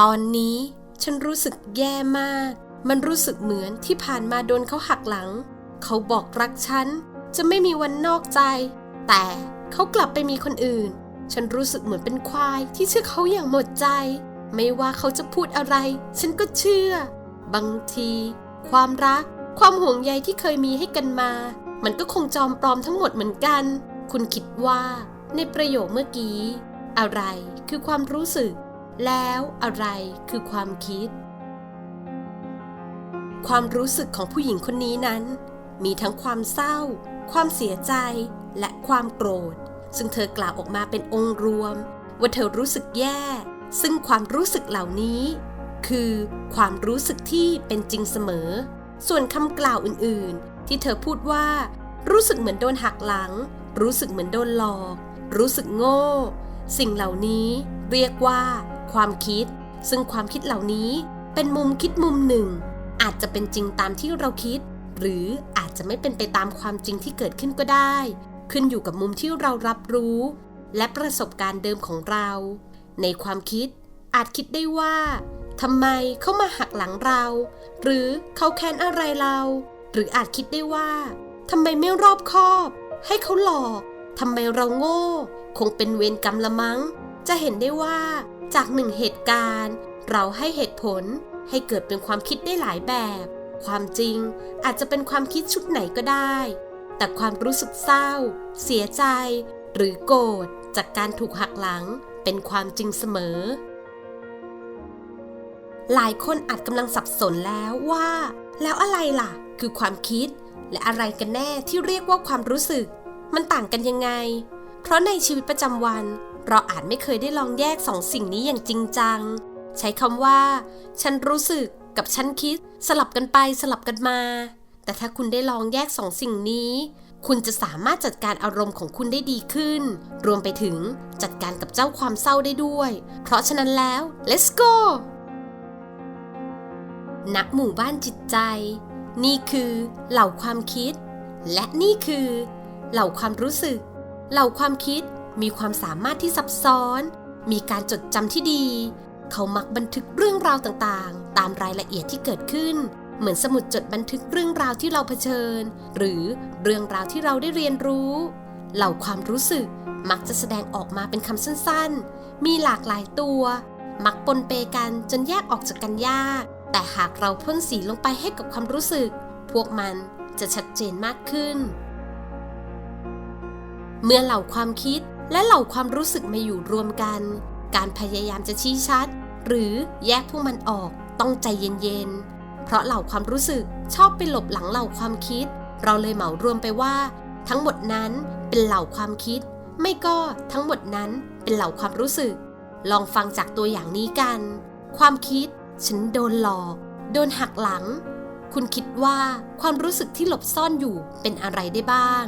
ตอนนี้ฉันรู้สึกแย่มาก มันรู้สึกเหมือนที่ผ่านมาโดนเขาหักหลัง เขาบอกรักฉันจะไม่มีวันนอกใจ แต่เขากลับไปมีคนอื่น ฉันรู้สึกเหมือนเป็นควายที่เชื่อเขาอย่างหมดใจ ไม่ว่าเขาจะพูดอะไร ฉันก็เชื่อ บางที ความรัก ความห่วงใยที่เคยมีให้กันมา มันก็คงจอมปลอมทั้งหมดเหมือนกัน คุณคิดว่า ในประโยคเมื่อกี้ อะไรคือความรู้สึก แล้วอะไรคือความคิด ความรู้สึกของผู้หญิงคนนี้นั้น มีทั้งความเศร้า ความเสียใจ และความโกรธ ซึ่งเธอกล่าวออกมาเป็นองค์รวม ว่าเธอรู้สึกแย่ ซึ่งความรู้สึกเหล่านี้ คือความรู้สึกที่เป็นจริงเสมอ ส่วนคำกล่าวอื่นๆ ที่เธอพูดว่า รู้สึกเหมือนโดนหักหลัง รู้สึกเหมือนโดนหลอก รู้สึกโง่ สิ่งเหล่านี้เรียกว่า ความคิด ซึ่งความคิดเหล่านี้เป็นมุมคิดมุมหนึ่ง อาจจะเป็นจริงตามที่เราคิด หรืออาจจะไม่เป็นไปตามความจริงที่เกิดขึ้นก็ได้ ขึ้นอยู่กับมุมที่เรารับรู้ และประสบการณ์เดิมของเรา ในความคิดอาจคิดได้ว่าทำไมเขามาหักหลังเรา หรือเขาแค้นอะไรเรา หรืออาจคิดได้ว่าทำไมไม่รอบคอบ ให้เขาหลอกทำไมเราโง่ คงเป็นเวรกรรมละมั้ง จะเห็นได้ว่า จากหนึ่งเหตุการณ์ เราให้เหตุผลให้เกิดเป็นความคิดได้หลายแบบ ความจริงอาจจะเป็นความคิดชุดไหนก็ได้ แต่ความรู้สึกเศร้า เสียใจ หรือโกรธจากการถูกหักหลังเป็นความจริงเสมอ หลายคนอาจกำลังสับสนแล้วว่า แล้วอะไรล่ะ คือความคิด และอะไรกันแน่ที่เรียกว่าความรู้สึก มันต่างกันยังไง เพราะในชีวิตประจำวัน เราอาจไม่เคยได้ลองแยกสองสิ่งนี้อย่างจริงจัง ใช้คำว่า ฉันรู้สึกกับฉันคิด สลับกันไปสลับกันมา แต่ถ้าคุณได้ลองแยกสองสิ่งนี้ คุณจะสามารถจัดการอารมณ์ของคุณได้ดีขึ้น รวมไปถึงจัดการกับเจ้าความเศร้าได้ด้วย เพราะฉะนั้นแล้ว let's go ณหมู่บ้านจิตใจ นี่คือเหล่าความคิด และนี่คือ เหล่าความรู้สึก เหล่าความคิด มีความสามารถที่ซับซ้อน มีการจดจำที่ดี เขามักบันทึกเรื่องราวต่างๆ ตามรายละเอียดที่เกิดขึ้น เหมือนสมุดจดบันทึกเรื่องราวที่เราเผชิญ หรือเรื่องราวที่เราได้เรียนรู้ เหล่าความรู้สึกมักจะแสดงออกมาเป็นคำสั้นๆ มีหลากหลายตัว มักปนเปกันจนแยกออกจากกันยาก แต่หากเราพ่นสีลงไปให้กับความรู้สึก พวกมันจะชัดเจนมากขึ้น เมื่อเหล่าความคิด และเหล่าความรู้สึกมาอยู่รวมกัน การพยายามจะชี้ชัด หรือแยกพวกมันออกต้องใจเย็นๆ เพราะเหล่าความรู้สึกชอบไปหลบหลังเหล่าความคิด เราเลยเหมารวมไปว่า ทั้งหมดนั้นเป็นเหล่าความคิด ไม่ก็ทั้งหมดนั้นเป็นเหล่าความรู้สึก ลองฟังจากตัวอย่างนี้กัน ความคิด ฉันโดนหลอก โดนหักหลัง คุณคิดว่าความรู้สึกที่หลบซ่อนอยู่เป็นอะไรได้บ้าง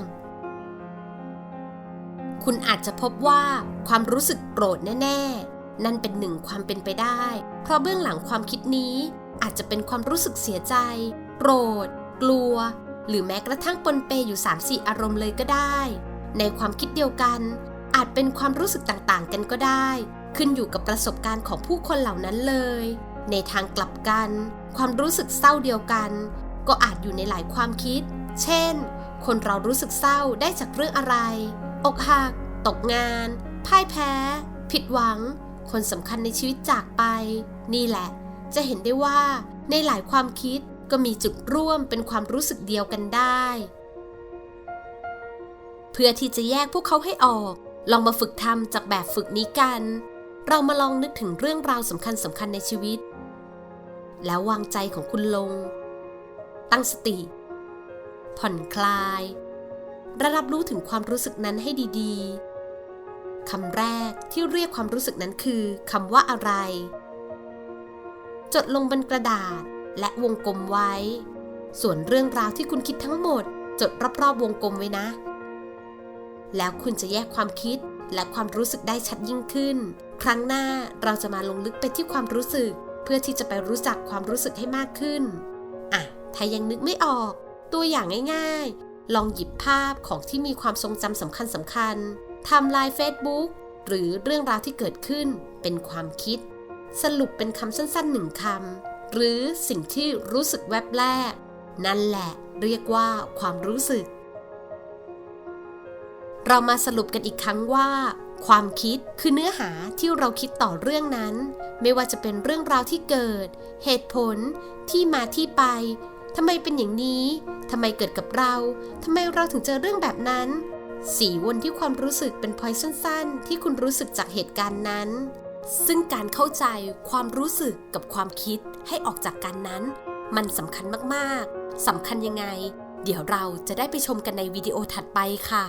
คุณอาจจะพบว่าความรู้สึกโกรธแน่ ๆ นั่นเป็นหนึ่งความเป็นไปได้ เพราะเบื้องหลังความคิดนี้อาจจะเป็นความรู้สึกเสียใจ โกรธ กลัว หรือแม้กระทั่งปนเปอยู่ 3-4 อารมณ์เลยก็ได้ ในความคิดเดียวกัน อาจเป็นความรู้สึกต่างๆ กันก็ได้ ขึ้นอยู่กับประสบการณ์ของผู้คนเหล่านั้นเลย ในทางกลับกัน ความรู้สึกเศร้าเดียวกัน ก็อาจอยู่ในหลายความคิด เช่น คนเรารู้สึกเศร้าได้จากเรื่องอะไร อกหัก ตกงาน พ่ายแพ้ ผิดหวัง คนสำคัญในชีวิตจากไป นี่แหละ จะเห็นได้ว่า ในหลายความคิดก็มีจุดร่วมเป็นความรู้สึกเดียวกันได้ เพื่อที่จะแยกพวกเขาให้ออก ลองมาฝึกทำจากแบบฝึกนี้กัน เรามาลองนึกถึงเรื่องราวสำคัญสำคัญในชีวิต แล้ววางใจของคุณลง ตั้งสติ ผ่อนคลาย ระรับรู้ถึงความรู้สึกนั้นให้ดีๆคำแรกที่เรียกความรู้สึกนั้นคือคำว่าอะไร จดลงบนกระดาษและวงกลมไว้ ส่วนเรื่องราวที่คุณคิดทั้งหมด จดรอบๆวงกลมไว้นะ แล้วคุณจะแยกความคิดและความรู้สึกได้ชัดยิ่งขึ้น ครั้งหน้าเราจะมาลงลึกไปที่ความรู้สึก เพื่อที่จะไปรู้จักความรู้สึกให้มากขึ้น อะ ถ้ายังนึกไม่ออก ตัวอย่างง่ายๆ ลองหยิบภาพของที่มีความทรงจำสำคัญสำคัญทำลาย Facebook หรือเรื่องราวที่เกิดขึ้นเป็นความคิด สรุปเป็นคำสั้นๆหนึ่งคำหรือสิ่งที่รู้สึกแวบแรก นั่นแหละเรียกว่าความรู้สึก เรามาสรุปกันอีกครั้งว่า ความคิดคือเนื้อหาที่เราคิดต่อเรื่องนั้น ไม่ว่าจะเป็นเรื่องราวที่เกิด เหตุผลที่มาที่ไปทำไมเป็นอย่างนี้ ทำไมเกิดกับเราทำไมเราถึงเจอเรื่องแบบนั้น สีวนที่ความรู้สึกเป็นพอยสั้นๆ ที่คุณรู้สึกจากเหตุการณ์นั้น ซึ่งการเข้าใจความรู้สึกกับความคิดให้ออกจากกันนั้น มันสำคัญมากๆสำคัญยังไง เดี๋ยวเราจะได้ไปชมกันในวิดีโอถัดไปค่ะ